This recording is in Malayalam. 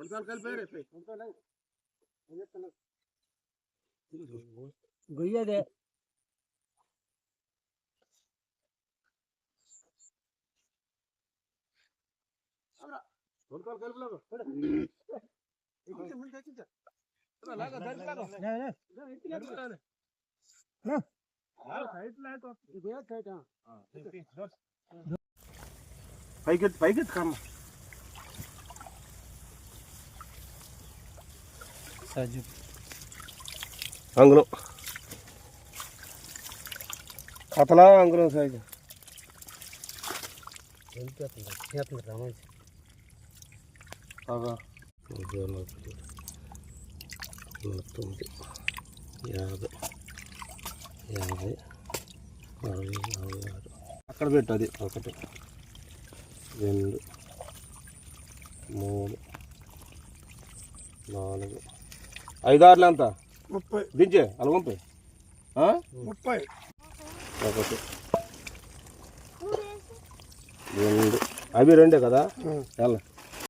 हल्का हल्का पैर है पे हल्का नहीं गैया दे हमरा हल्का हल्का बोला एक मिनट मिनट चिंता ना लागा दर्द का ना ना इतना बोला ना हां हां साइड लाए तो गैया साइड हां हां पईगत पईगत काम സജു വാങ്ങണം അപ്പനാ വാങ്ങണം സജു തൊണ്ണൂറ്റൊമ്പത് യാത് യാത് അറുപത് അറുപത് അక్కడ పెట్టాలి ఒకటి రెండు మూడు నాలుగు ఐదారులు ఎంత ముప్పై దించే అలా పంపి ముప్పై ఒకటి రెండు అవి రెండే కదా వెళ్ళ